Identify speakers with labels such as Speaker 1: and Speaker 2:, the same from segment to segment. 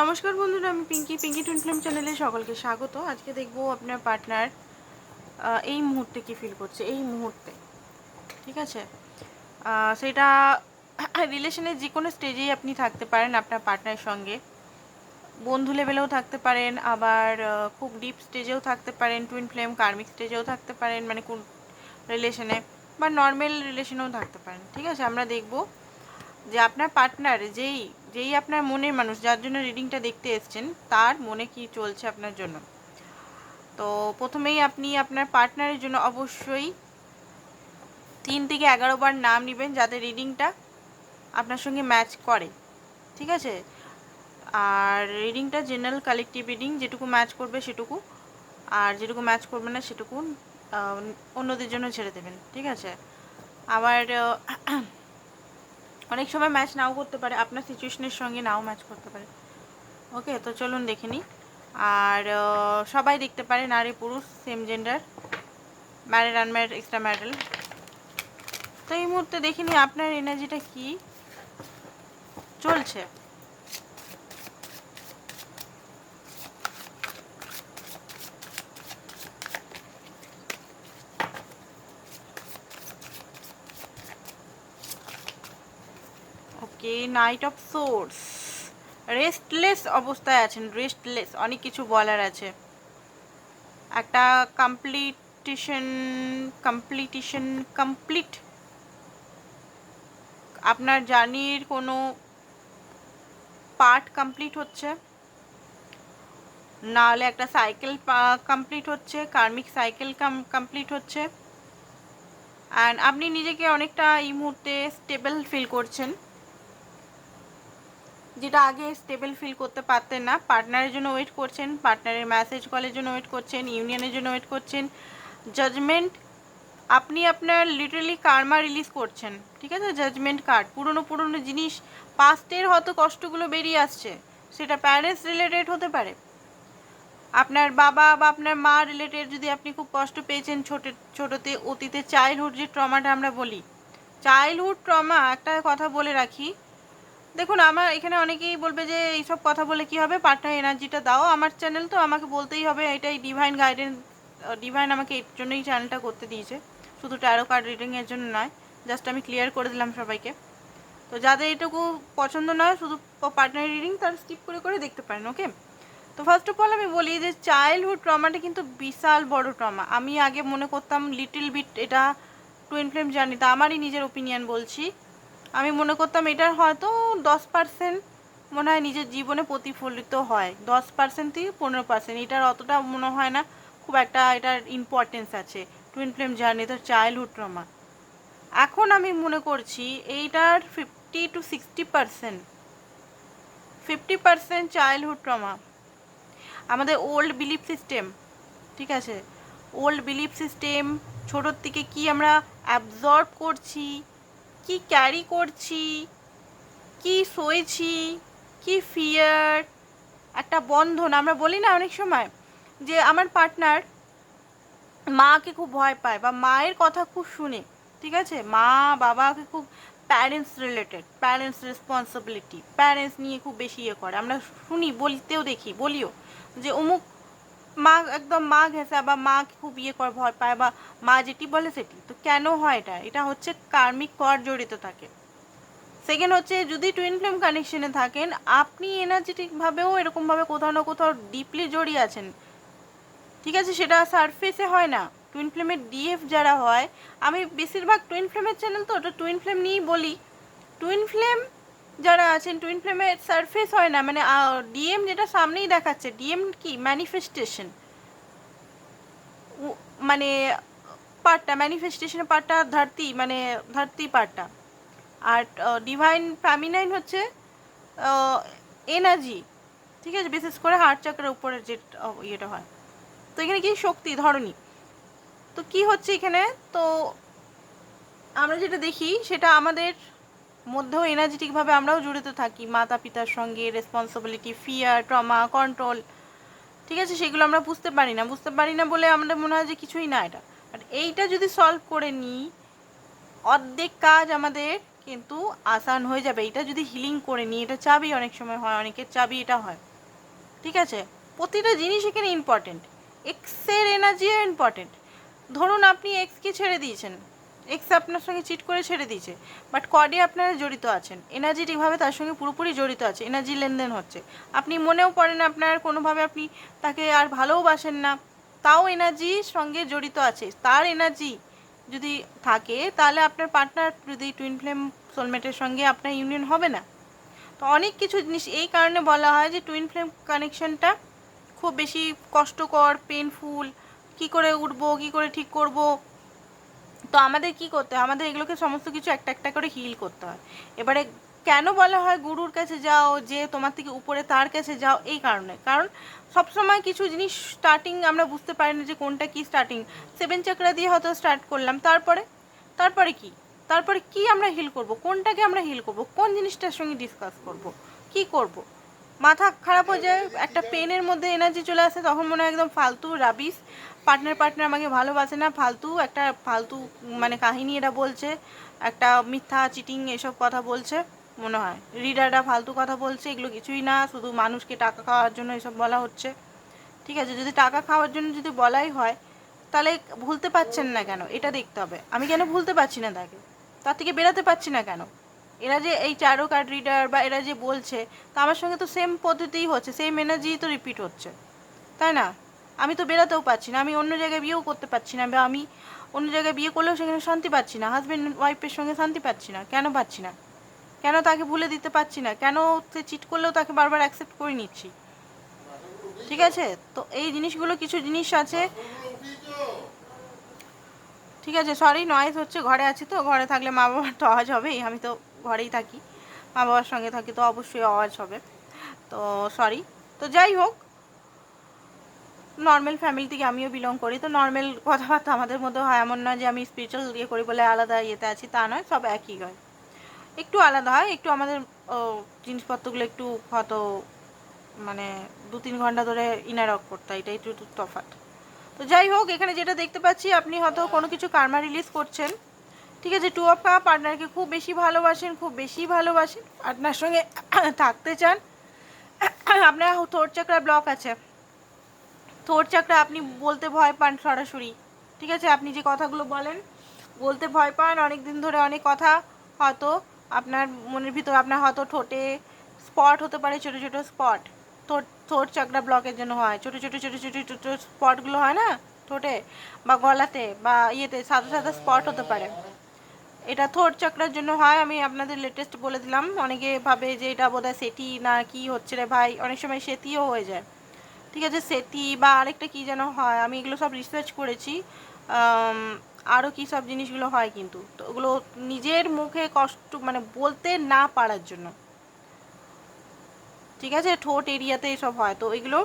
Speaker 1: নমস্কার বন্ধুরা, আমি পিঙ্কি পিঙ্কি টুন ফিল্ম চ্যানেলে সকলকে স্বাগত। আজকে দেখব আপনার পার্টনার এই মুহূর্তে কি ফিল করছে, এই মুহূর্তে। ঠিক আছে? সেটা রিলেশনের যে কোনো স্টেজেই আপনি থাকতে পারেন আপনার পার্টনারের সঙ্গে। বন্ধু লেভেলেও থাকতে পারেন, আবার খুব ডিপ স্টেজেও থাকতে পারেন টুইন ফ্লেম কার্মিক স্টেজেও থাকতে পারেন মানে কোন রিলেশনে বা নর্মাল রিলেশনেও থাকতে পারেন। ঠিক আছে? আমরা দেখব যে আপনার পার্টনার যেই যেই আপনার মনের মানুষ, যার জন্য রিডিংটা দেখতে এসছেন, তার মনে কি চলছে আপনার জন্য? তো প্রথমেই আপনি আপনার পার্টনারের জন্য অবশ্যই তিন থেকে এগারো বার নাম নেবেন যাতে রিডিংটা আপনার সঙ্গে ম্যাচ করে, ঠিক আছে? আর রিডিংটা জেনারেল কালেকটিভ রিডিং যেটুকু ম্যাচ করবে সেটুকু, আর যেটুকু ম্যাচ করবে না সেটুকু অন্যদের জন্য ছেড়ে দেবেন, ঠিক আছে? আবার অনেক সময় ম্যাচ নাও করতে পারে, আপনার সিচুয়েশনের সঙ্গে নাও ম্যাচ করতে পারে। ওকে তো চলুন দেখে নিই। আর সবাই দেখতে পারে নারী পুরুষ same gender married unmarried extra marital তো এই মুহূর্তে দেখে নিই আপনার এনার্জিটা কি? চলছে। Okay knight of swords restless অবস্থায় আছেন রেস্টলেস অনেক কিছু বলার আছে। একটা কমপ্লিটিশন কমপ্লিটিশন কমপ্লিট আপনার জার্নির কোনো পার্ট কমপ্লিট হচ্ছে। নাহলে একটা সাইকেল কমপ্লিট হচ্ছে কার্মিক সাইকেল কমপ্লিট হচ্ছে। অ্যান্ড আপনি নিজেকে অনেকটা এই মুহূর্তে স্টেবল ফিল করছেন। যেটা আগে স্টেবল ফিল করতে পারতেন না। পার্টনারের জন্য ওয়েট করছেন পার্টনারের ম্যাসেজ কলের জন্য ওয়েট করছেন ইউনিয়নের জন্য ওয়েট করছেন। জাজমেন্ট আপনি আপনার লিটারালি কার্মা রিলিজ করছেন। ঠিক আছে? জাজমেন্ট কার্ড পুরনো পুরনো জিনিস পাস্টের হয়তো কষ্টগুলো বেরিয়ে আসছে। সেটা প্যারেন্টস রিলেটেড হতে পারে। আপনার বাবা বা আপনার মা রিলেটেড যদি আপনি খুব কষ্ট পেয়েছেন, ছোট, ছোটোতে, অতীতে চাইল্ডহুড যে ট্রমাটা আমরা বলি। চাইল্ডহুড ট্রমা একটা কথা বলে রাখি দেখুন, আমার এখানে অনেকেই বলবে যে, এইসব কথা বলে কি হবে? পার্টনার এনার্জিটা দাও। আমার চ্যানেল তো আমাকে বলতেই হবে, এটাই ডিভাইন গাইডেন্স ডিভাইন আমাকে এর জন্যই চ্যানেলটা করতে দিয়েছে। শুধু ট্যারো কার্ড রিডিংয়ের জন্য নয় জাস্ট আমি ক্লিয়ার করে দিলাম সবাইকে। তো যাদের এটুকু পছন্দ নয়, শুধু পার্টনার রিডিং তার স্কিপ করে করে দেখতে পারেন ওকে তো ফার্স্ট অফ অল আমি বলি যে চাইল্ডহুড ট্রমাটা কিন্তু বিশাল বড় ট্রমা আমি আগে মনে করতাম লিটল বিট এটা টুইন ফ্লেম জার্নি তা আমারই নিজের ওপিনিয়ন বলছি। আমি মনে করতাম এটার হয়তো দশ পার্সেন্ট মনে হয় নিজের জীবনে প্রতিফলিত হয়। দশ পার্সেন্ট থেকে পনেরো পার্সেন্ট এটার অতটা মনে হয় না। খুব একটা এটার ইম্পর্টেন্স আছে। টুইন ফ্লেম জার্নি তো চাইল্ডহুড ট্রমা এখন আমি মনে করছি এইটার fifty to sixty percent fifty percent childhood trauma আমাদের ওল্ড বিলিফ সিস্টেম ঠিক আছে? ওল্ড বিলিফ সিস্টেম ছোটোর থেকে কি আমরা অ্যাবজর্ব করছি? কি ক্যারি করছি? কি সয়েছি কি ফিয়ার একটা বন্ধন, আমরা বলি না অনেক সময় যে আমার পার্টনার মাকে খুব ভয় পায় বা মায়ের কথা খুব শুনে, ঠিক আছে? মা বাবাকে খুব parents related parents responsibility parents নিয়ে খুব বেশি ইয়ে করে। আমরা শুনি, বলতেও দেখি, বলিও যে অমুক মা একদম মা ঘেঁষা বা মা খুব ইয়ে করে, ভয় পায় বা মা যেটি বলে সেটি। তো কেন হয় এটা? এটা হচ্ছে কার্মিক কর জড়িত থাকে। সেকেন্ড হচ্ছে যদি টুইন ফ্লেম কানেকশনে থাকেন, আপনি এনার্জেটিকভাবেও এরকমভাবে কোথাও না কোথাও ডিপলি জড়িয়ে আছেন। ঠিক আছে? সেটা সারফেসে হয় না। টুইন ফ্লেমের ডিএফ যারা হয়, আমি বেশিরভাগ টুইন ফ্লেমের চ্যানেল তো, ওটা টুইন ফ্লেম নিয়েই বলি। টুইন ফ্লেম যারা আছেন টুইন ফ্লেমের সারফেস হয় না মানে ডিএম যেটা সামনেই দেখাচ্ছে ডিএম কি? ম্যানিফেস্টেশন মানে পার্টটা ম্যানিফেস্টেশনের পার্টটা ধরতি মানে ধরতি পার্টটা আর ডিভাইন ফ্যামিনাইন হচ্ছে এনার্জি ঠিক আছে? বিশেষ করে হার্ট চাকরার উপরে যে ইয়েটা হয়। তো এখানে কি? শক্তি ধরনী তো কি হচ্ছে এখানে? তো আমরা যেটা দেখি, সেটা আমাদের মধ্যেও এনার্জেটিকভাবে আমরাও জড়িত থাকি। মাতা পিতার সঙ্গে রেসপন্সিবিলিটি ফিয়ার ট্রমা কন্ট্রোল ঠিক আছে? সেগুলো আমরা বুঝতে পারি না। বুঝতে পারি না বলে আমাদের মনে হয় যে কিছুই না এটা। বাট এইটা যদি সলভ করে নিই, অর্ধেক কাজ আমাদের কিন্তু আসান হয়ে যাবে। এটা যদি হিলিং করে নিই, এটা চাবি অনেক সময় হয়, অনেকের চাবি এটা হয়। ঠিক আছে? প্রতিটা জিনিস এখানে ইম্পর্টেন্ট এক্সের এনার্জিও ইম্পর্টেন্ট ধরুন আপনি এক্সকে ছেড়ে দিয়েছেন। এক্স আপনার সঙ্গে চিট করে ছেড়ে দিয়েছে। বাট কডে আপনারা জড়িত আছেন। এনার্জেটিকভাবে তার সঙ্গে পুরোপুরি জড়িত আছে। এনার্জি লেনদেন হচ্ছে। আপনি মনেও পড়েন আপনার, কোনোভাবে আপনি তাকে আর ভালোবাসেন না। তাও এনার্জির সঙ্গে জড়িত আছে। তার এনার্জি যদি থাকে, তাহলে আপনার পার্টনার যদি টুইন ফ্লেম সোলমেটের সঙ্গে আপনার ইউনিয়ন হবে না। তো অনেক কিছু জিনিস এই কারণে বলা হয় যে টুইন ফ্লেম কানেকশনটা খুব বেশি কষ্টকর পেনফুল কি করে উঠবো, কি করে ঠিক করব তো আমাদের কি করতে হয়? আমাদের এগুলোকে সমস্ত কিছু একটা একটা করে হিল করতে হয়। এবারে কেন বলা হয় গুরুর কাছে যাও, যে তোমার থেকে উপরে তার কাছে যাও, এই কারণে। কারণ সবসময় কিছু জিনিস স্টার্টিং আমরা বুঝতে পারি না যে কোনটা কি স্টার্টিং সেভেন চাকরা দিয়ে হয়তো স্টার্ট করলাম, তারপরে? তারপরে কি? তারপরে কি আমরা হিল করব? কোনটাকে আমরা হিল করব? কোন জিনিসটার সঙ্গে ডিসকাস করব? কি করব? মাথা খারাপ হয়ে যায়, একটা পেনের মধ্যে এনার্জি চলে আসে, তখন মনে হয় একদম ফালতু রাবিস পার্টনার পার্টনার আমাকে ভালোবাসে না, ফালতু একটা ফালতু মানে কাহিনী এটা বলছে, একটা মিথ্যা চিটিং এসব কথা বলছে, মনে হয়। রিডাররা ফালতু কথা বলছে, এগুলো কিছুই না, শুধু মানুষকে টাকা খাওয়ার জন্য এসব বলা হচ্ছে। ঠিক আছে, যদি টাকা খাওয়ার জন্য যদি বলাই হয়, তাহলে ভুলতে পারছেন না কেন? এটা দেখতে হবে। আমি কেন ভুলতে পারছি না তাকে? তার থেকে বেরাতে পারছি না কেন? এরা যে এই চারো কার্ড রিডার বা এরা যে বলছে, তা আমার সঙ্গে তো সেম পদ্ধতিই হচ্ছে সেম এনার্জি তো রিপিট হচ্ছে। তাই না? আমি তো বেরাতেও পারছি না, আমি অন্য জায়গায় বিয়েও করতে পারছি না বা আমি অন্য জায়গায় বিয়ে করলেও সেখানে শান্তি পাচ্ছি না হাজব্যান্ড ওয়াইফের সঙ্গে শান্তি পাচ্ছি না, কেন পাচ্ছি না? কেন তাকে ভুলে দিতে পারছি না? কেন সে চিট করলেও তাকে বারবার অ্যাকসেপ্ট করে নিচ্ছি? ঠিক আছে? তো এই জিনিসগুলো কিছু জিনিস আছে। ঠিক আছে সরি নয়েজ হচ্ছে, ঘরে আছি তো, ঘরে থাকলে মা বাবার তো আওয়াজ হবেই, আমি তো ঘরেই থাকি মা বাবার সঙ্গে থাকি তো অবশ্যই আওয়াজ হবে। তো সরি তো যাই হোক নর্মাল ফ্যামিলি থেকে আমিও বিলং করি। তো নর্মাল কথাবার্তা আমাদের মধ্যে হয়, এমন নয় যে আমি স্পিরিচুয়াল ইয়ে করি বলে আলাদা ইয়েতে আছি, তা নয়, সব একই হয়। একটু আলাদা হয়, একটু আমাদের জিনিসপত্রগুলো একটু হয়তো মানে দু তিন ঘণ্টা ধরে ইনারক করতে এটা একটু তফাৎ তো যাই হোক, এখানে যেটা দেখতে পাচ্ছি, আপনি হয়তো কোনো কিছু কার্মা রিলিজ করছেন। ঠিক আছে টু অফ কাপ পার্টনারকে খুব বেশি ভালোবাসেন, খুব বেশি ভালোবাসেন। আপনার সঙ্গে থাকতে চান। আপনার থোর চাকরা ব্লক আছে। থোর চাকরা, আপনি বলতে ভয় পান সরাসরি। ঠিক আছে? আপনি যে কথাগুলো বলেন, বলতে ভয় পান অনেক দিন ধরে অনেক কথা, হয়তো আপনার মনের ভিতর, আপনার হয়তো ঠোঁটে স্পট হতে পারে, ছোট ছোট স্পট থোট থোট চাকরা ব্লকের জন্য হয়। ছোট ছোট ছোট ছোট ছোট স্পটগুলো হয় না? ঠোঁটে বা গলাতে বা ইয়েতে সাদা সাদা স্পট হতে পারে। এটা থোট চাকরার জন্য হয়, আমি আপনাদের লেটেস্ট বলে দিলাম। অনেকে ভাবে যে এটা বোধহয় সেটি না কি হচ্ছে রে ভাই? অনেক সময় সেটিও হয়ে যায়। ঠিক আছে সেটি বা আরেকটা কি যেন হয়, আমি এগুলো সব রিসার্চ করেছি আরও কী সব জিনিসগুলো হয় কিন্তু। তো ওগুলো নিজের মুখে কষ্ট মানে বলতে না পারার জন্য। ঠিক আছে, ঠোঁট এরিয়াতে এসব হয়, তো এগুলো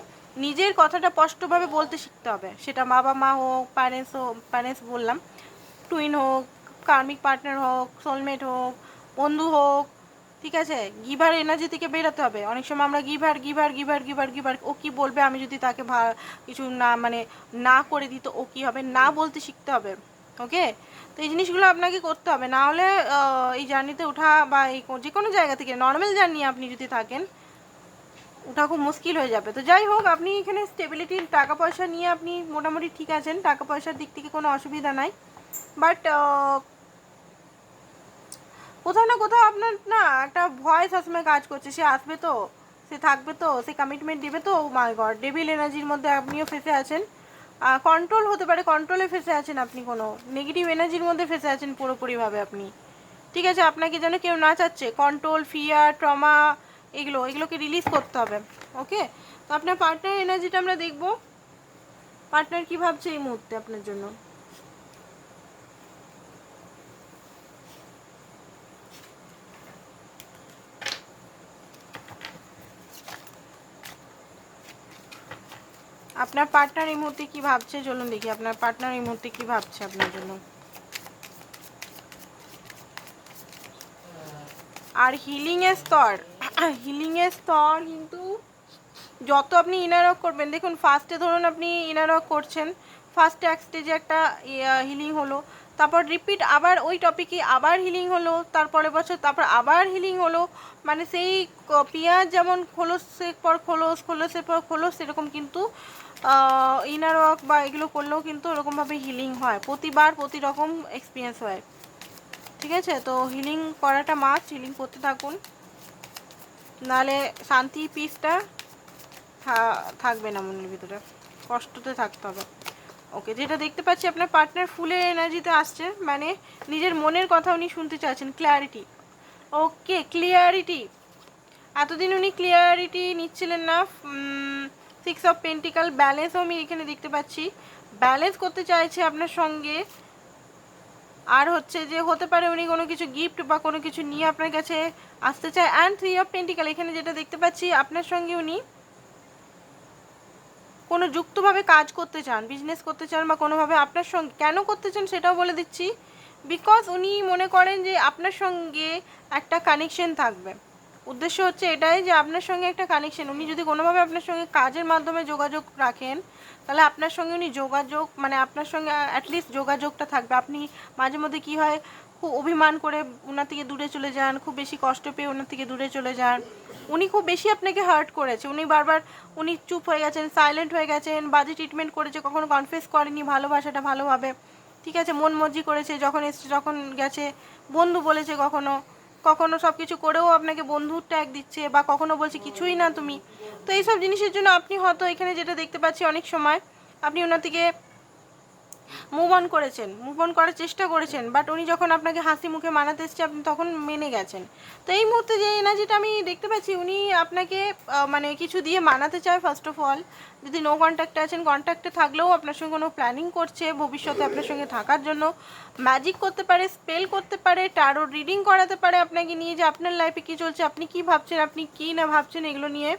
Speaker 1: নিজের কথাটা স্পষ্টভাবে বলতে শিখতে হবে। সেটা বাবা মা হোক প্যারেন্টস হোক প্যারেন্টস বললাম টুইন হোক কার্মিক পার্টনার হোক সোলমেট হোক, বন্ধু হোক ঠিক আছে? গিভার এনার্জি থেকে বেরোতে হবে। অনেক সময় আমরা giver giver giver giver giver, ও কি বলবে আমি যদি তাকে কিছু না মানে না করে দিই তো ও কি হবে? না বলতে শিখতে হবে ওকে তো এই জিনিসগুলো আপনাকে করতে হবে। না হলে এই জার্নিতে ওঠা বা এই যে কোনো জায়গা থেকে নর্মাল জার্নি আপনি যদি থাকেন, ওটা খুব মুশকিল হয়ে যাবে। তো যাই হোক, আপনি এখানে স্টেবিলিটি টাকা পয়সা নিয়ে আপনি মোটামুটি ঠিক আছেন। টাকা পয়সার দিক থেকে কোনো অসুবিধা নাই। বাট কোথাও না কোথাও আপনার না, একটা ভয় সবসময় কাজ করছে। সে আসবে তো, সে থাকবে তো, সে কমিটমেন্ট দেবে তো মাই গড ডেভিল এনার্জির মধ্যে আপনিও ফেসে আছেন। কন্ট্রোল হতে পারে কন্ট্রোলে ফেসে আছেন আপনি কোনো। নেগেটিভ এনার্জির মধ্যে ফেসে আছেন পুরোপুরিভাবে আপনি। ঠিক আছে, আপনাকে যেন কেউ না চাচ্ছে কন্ট্রোল ফিয়ার ট্রমা এগুলো, এগুলোকে রিলিজ করতে হবে ওকে তো আপনার পার্টনার এনার্জিটা আমরা দেখব। পার্টনার কি ভাবছে এই মুহূর্তে আপনার জন্য? আপনার পার্টনার এই মুহূর্তে কি ভাবছে? চলুন দেখি, আপনার পার্টনার এই মুহূর্তে কি ভাবছে আপনার জন্য? আর হিলিং এর স্তর হিলিং এর স্তর কিন্তু যত আপনি ইনারক করবেন, দেখুন ফার্স্টে ধরুন আপনি ইনারক করছেন ফার্স্টে এক স্টেজে একটা হিলিং হলো, তারপর রিপিট আবার ওই টপিকে আবার হিলিং হলো তারপরে বছর তারপর আবার হিলিং হলো মানে সেই পেঁয়াজ যেমন খোলসের পর খোলস, খোলসের পর খোলস, সেরকম কিন্তু ইনার ওয়ার্ক বা এগুলো করলেও কিন্তু ওরকমভাবে হিলিং হয়। প্রতিবার প্রতি রকম এক্সপিরিয়েন্স হয়। ঠিক আছে? তো হিলিং করাটা মাস্ট হিলিং করতে থাকুন। নাহলে শান্তি পিসটা থাকবে না মনের ভিতরে। কষ্টতে থাকতে হবে। ওকে যেটা দেখতে পাচ্ছি আপনার পার্টনার ফুলের এনার্জিতে আসছে। মানে নিজের মনের কথা উনি শুনতে চাচ্ছেন ক্ল্যারিটি ওকে ক্লিয়ারিটি এতদিন উনি ক্লিয়ারিটি নিচ্ছিলেন না। সিক্স অফ পেন্টিক্যাল ব্যালেন্সও আমি এখানে দেখতে পাচ্ছি। ব্যালেন্স করতে চাইছে আপনার সঙ্গে। আর হচ্ছে যে, হতে পারে উনি কোনো কিছু গিফট বা কোনো কিছু নিয়ে আপনার কাছে আসতে চায়। অ্যান্ড থ্রি অফ পেন্টিক্যাল এখানে যেটা দেখতে পাচ্ছি, আপনার সঙ্গে উনি কোনো যুক্তভাবে কাজ করতে চান বিজনেস করতে চান বা কোনোভাবে আপনার সঙ্গে, কেন করতে চান সেটাও বলে দিচ্ছি। বিকজ উনি মনে করেন যে, আপনার সঙ্গে একটা কানেকশন থাকবে। উদ্দেশ্য হচ্ছে এটাই যে আপনার সঙ্গে একটা কানেকশন উনি যদি কোনোভাবে আপনার সঙ্গে কাজের মাধ্যমে যোগাযোগ রাখেন, তাহলে আপনার সঙ্গে উনি যোগাযোগ মানে আপনার সঙ্গে অ্যাটলিস্ট যোগাযোগটা থাকবে। আপনি মাঝে মধ্যে কী হয়, খুব অভিমান করে ওনার থেকে দূরে চলে যান, খুব বেশি কষ্ট পেয়ে ওনার থেকে দূরে চলে যান। উনি খুব বেশি আপনাকে হার্ট করেছে। উনি বারবার, উনি চুপ হয়ে গেছেন সাইলেন্ট হয়ে গেছেন, বাজে ট্রিটমেন্ট করেছে, কখনো কনফেস করেনি, ভালোবাসাটা ভালোভাবে, ঠিক আছে, মন মর্জি করেছে, যখন এসছে, যখন গেছে, বন্ধু বলেছে কখনো। কখনো সব কিছু করেও আপনাকে বন্ধুর ট্যাগ দিচ্ছে বা কখনো বলছে কিছুই না তুমি। তো এইসব জিনিসের জন্য আপনি হয়তো এখানে যেটা দেখতে পাচ্ছি অনেক সময়, আপনি ওনার থেকে মুভ অন করেছেন মুভ অন করার চেষ্টা করেছেন বাট উনি যখন আপনাকে হাসি মুখে মানাতে এসছে, আপনি তখন মেনে গেছেন। তো এই মুহূর্তে যে এনার্জিটা আমি দেখতে পাচ্ছি, উনি আপনাকে মানে কিছু দিয়ে মানাতে চায় ফার্স্ট অফ অল যদি নো কন্ট্যাক্টে আছেন কন্ট্যাক্টে থাকলেও আপনার সঙ্গে কোনো প্ল্যানিং করছে, ভবিষ্যতে আপনার সঙ্গে থাকার জন্য ম্যাজিক করতে পারে স্পেল করতে পারে টারো রিডিং করাতে পারে আপনাকে নিয়ে যে আপনার লাইফে কী চলছে, আপনি কি ভাবছেন, আপনি কি না ভাবছেন, এগুলো নিয়ে,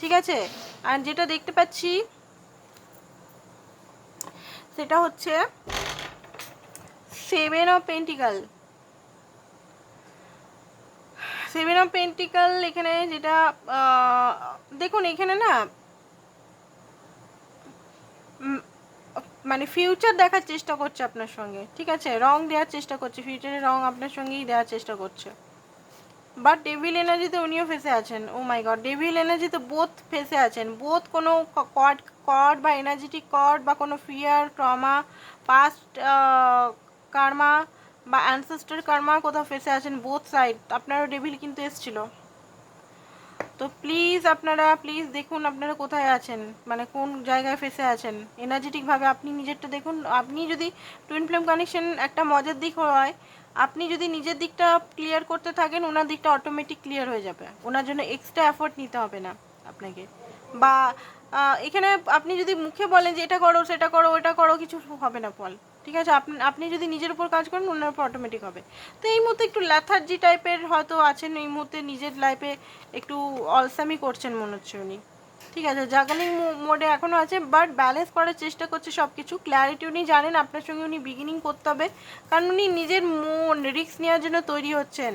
Speaker 1: ঠিক আছে? আর যেটা দেখতে পাচ্ছি সেটা হচ্ছে seven of pentacle seven of pentacle এখানে যেটা দেখুন এখানে না মানে ফিউচার দেখার চেষ্টা করছে আপনার সঙ্গে, ঠিক আছে? রং দেওয়ার চেষ্টা করছে ফিউচারে রং আপনার সঙ্গেই দেওয়ার চেষ্টা করছে। বাট ডেভিল এনার্জিতে উনিও ফেসে আছেন। ও মাই গড ডেভিল এনার্জিতে বোথ ফেসে আছেন। বোথ কোনো কর্ড কর্ড বা এনার্জেটিক কর্ড বা কোনো ফিয়ার ট্রমা পাস্ট কার্মা বা অ্যানসেস্টার কার্মা কোথাও ফেসে আছেন বোথ সাইড আপনারও ডেভিল কিন্তু এসছিল। তো প্লিজ আপনারা প্লিজ দেখুন আপনারা কোথায় আছেন। মানে কোন জায়গায় ফেসে আছেন। এনার্জেটিকভাবে আপনি নিজেরটা দেখুন। আপনি যদি টুইন ফ্লেম কানেকশন একটা মজার দিক হয় আপনি যদি নিজের দিকটা ক্লিয়ার করতে থাকেন, ওনার দিকটা অটোমেটিক ক্লিয়ার হয়ে যাবে। ওনার জন্য এক্সট্রা এফোর্ট নিতে হবে না আপনাকে। বা এখানে আপনি যদি মুখে বলেন যে, এটা করো, সেটা করো, ওটা করো, কিছু হবে না ফল ঠিক আছে? আপনি আপনি যদি নিজের উপর কাজ করেন, ওনার উপর অটোমেটিক হবে। তো এই মুহূর্তে একটু ল্যাথার্জি টাইপের হয়তো আছেন, এই মুহূর্তে নিজের লাইফে একটু অলসামি করছেন মনে হচ্ছে উনি। ঠিক আছে জাগালিং মোডে এখনও আছে বাট ব্যালেন্স করার চেষ্টা করছে সব কিছু ক্ল্যারিটি উনি জানেন, আপনার সঙ্গে উনি বিগিনিং করতে হবে, কারণ উনি নিজের মন রিস্ক নেওয়ার জন্য তৈরি হচ্ছেন।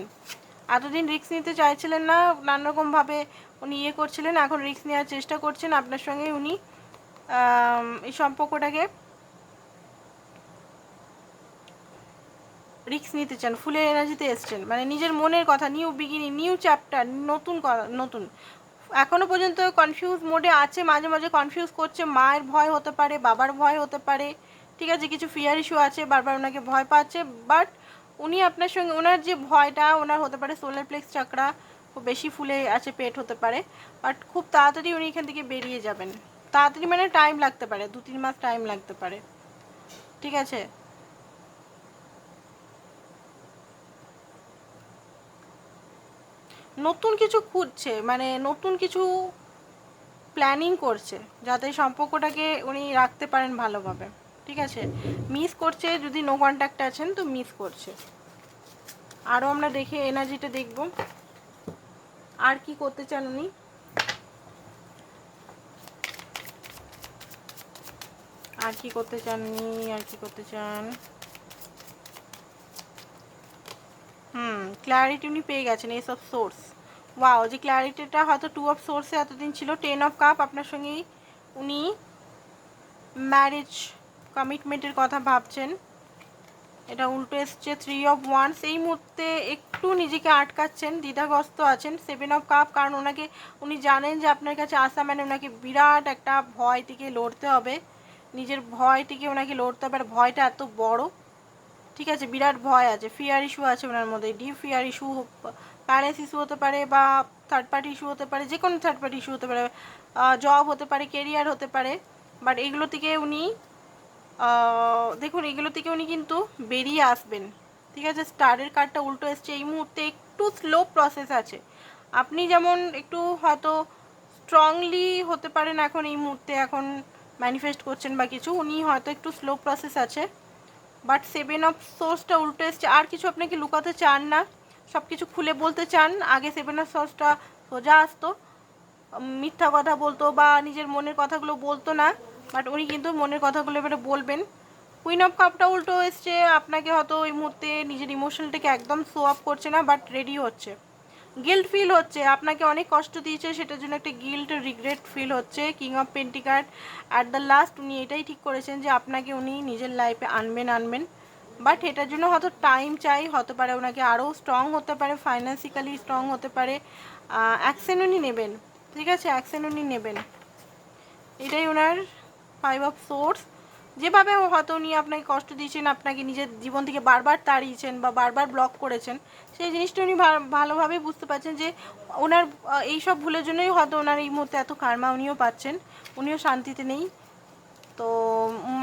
Speaker 1: এতদিন রিস্ক নিতে চাইছিলেন না নানা রকমভাবে উনি ইয়ে করছিলেন, এখন রিস্ক নেওয়ার চেষ্টা করছেন আপনার সঙ্গে উনি এই সম্পর্কটাকে। রিস্ক নিতে চান, ফুলের এনার্জিতে এসছেন মানে নিজের মনের কথা নিউ বিগিনিং নিউ চ্যাপ্টার নতুন নতুন। এখনও পর্যন্ত কনফিউজ মোডে আছে, মাঝে মাঝে কনফিউজ করছে, মায়ের ভয় হতে পারে, বাবার ভয় হতে পারে, ঠিক আছে? কিছু ফিয়ার ইস্যু আছে, বারবার ওনাকে ভয় পাচ্ছে বাট উনি আপনার সঙ্গে ওনার যে ভয়টা, ওনার হতে পারে সোলার প্লেক্স চাকরা খুব বেশি ফুলে আছে, পেট হতে পারে বাট খুব তাড়াতাড়ি উনি এখান থেকে বেরিয়ে যাবেন। তাড়াতাড়ি মানে টাইম লাগতে পারে দু তিন মাস টাইম লাগতে পারে, ঠিক আছে? নতুন কিছু খুঁজছে মানে নতুন কিছু প্ল্যানিং করছে, যাতে সম্পর্কটাকে উনি রাখতে পারেন ভালোভাবে। ঠিক আছে? মিস করছে, যদি নো কন্ট্যাক্টে আছেন, তো মিস করছে। আরও আমরা দেখে এনার্জিটা দেখব। আর কি করতে চান উনি? আর কি করতে চান আর কি করতে চান? হুম ক্ল্যারিটি উনি পেয়ে গেছেন এস অফ সোর্স ওয়াও যে ক্ল্যারিটিটা হয়তো টু অফ সোর্সে এতদিন ছিল টেন অফ কাপ আপনার সঙ্গেই উনি ম্যারেজ কমিটমেন্টের কথা ভাবছেন। এটা উল্টো এসছে থ্রি অফ ওয়ান্স এই মুহূর্তে একটু নিজেকে আটকাচ্ছেন, দ্বিধাগ্রস্ত আছেন সেভেন অফ কাপ কারণ ওনাকে, উনি জানেন যে আপনার কাছে আসা মানে ওনাকে বিরাট একটা ভয় থেকে লড়তে হবে। নিজের ভয় থেকে ওনাকে লড়তে হবে, আর ভয়টা এত বড়। ঠিক আছে, বিরাট ভয় আছে ফিয়ার ইস্যু আছে ওনার মধ্যে deep fear issue parents issue হতে পারে বা থার্ড পার্টি ইস্যু হতে পারে, যে কোনো থার্ড পার্টি ইস্যু হতে পারে জব হতে পারে কেরিয়ার হতে পারে বাট এগুলো থেকে উনি দেখুন, এগুলো থেকে উনি কিন্তু বেরিয়ে আসবেন, ঠিক আছে স্টারের কার্ডটা উল্টো এসছে, এই মুহূর্তে একটু স্লো প্রসেস আছে, আপনি যেমন একটু হয়তো স্ট্রংলি হতে পারেন এখন এই মুহূর্তে, এখন ম্যানিফেস্ট করছেন বা কিছু, উনি হয়তো একটু স্লো প্রসেস আছে বাট সেভেন অফ সোর্সটা উল্টো এসছে। আর কিছু আপনাকে লুকাতে চান না? সব কিছু খুলে বলতে চান। আগে সেভেন অফ সোর্সটা সোজা আসতো। মিথ্যা কথা বলতো বা নিজের মনের কথাগুলো বলতো না। বাট উনি কিন্তু মনের কথাগুলো এবারে বলবেন। কুইন অফ কাপটা উল্টো এসছে। আপনাকে হয়তো ওই মুহূর্তে নিজের ইমোশনটাকে একদম শো আপ করছে না বাট রেডি হচ্ছে। গিল্ট ফিল হচ্ছে, আপনাকে অনেক কষ্ট দিয়েছে, সেটার জন্য একটা গিল্ট রিগ্রেট ফিল হচ্ছে king of pentacle at the last উনি এটাই ঠিক করেছেন যে আপনাকে উনি নিজের লাইফে আনবেন আনবেন। বাট এটার জন্য হয়তো টাইম চাই, হতে পারে ওনাকে আরও স্ট্রং হতে পারে ফাইন্যান্সিক্যালি স্ট্রং হতে পারে। অ্যাকশন উনি নেবেন, ঠিক আছে? অ্যাকশন উনি নেবেন। এটাই ওনার ফাইভ অফ সোর্স যেভাবে হয়তো উনি আপনাকে কষ্ট দিয়েছেন, আপনাকে নিজের জীবন থেকে বারবার তাড়িয়েছেন বা বারবার ব্লক করেছেন, সেই জিনিসটা উনি ভালোভাবে বুঝতে পারছেন যে ওনার এই সব ভুলের জন্যই হয়তো ওনার এই মুহূর্তে এত কারমা উনিও পাচ্ছেন, উনিও শান্তিতে নেই। তো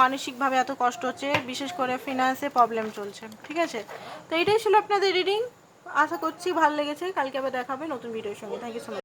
Speaker 1: মানসিকভাবে এত কষ্ট হচ্ছে, বিশেষ করে ফিনান্সে প্রবলেম চলছে, ঠিক আছে? তো এটাই ছিল আপনাদের রিডিং আশা করছি ভালো লেগেছে। কালকে আবার দেখাবে নতুন ভিডিওর সঙ্গে। Thank you so much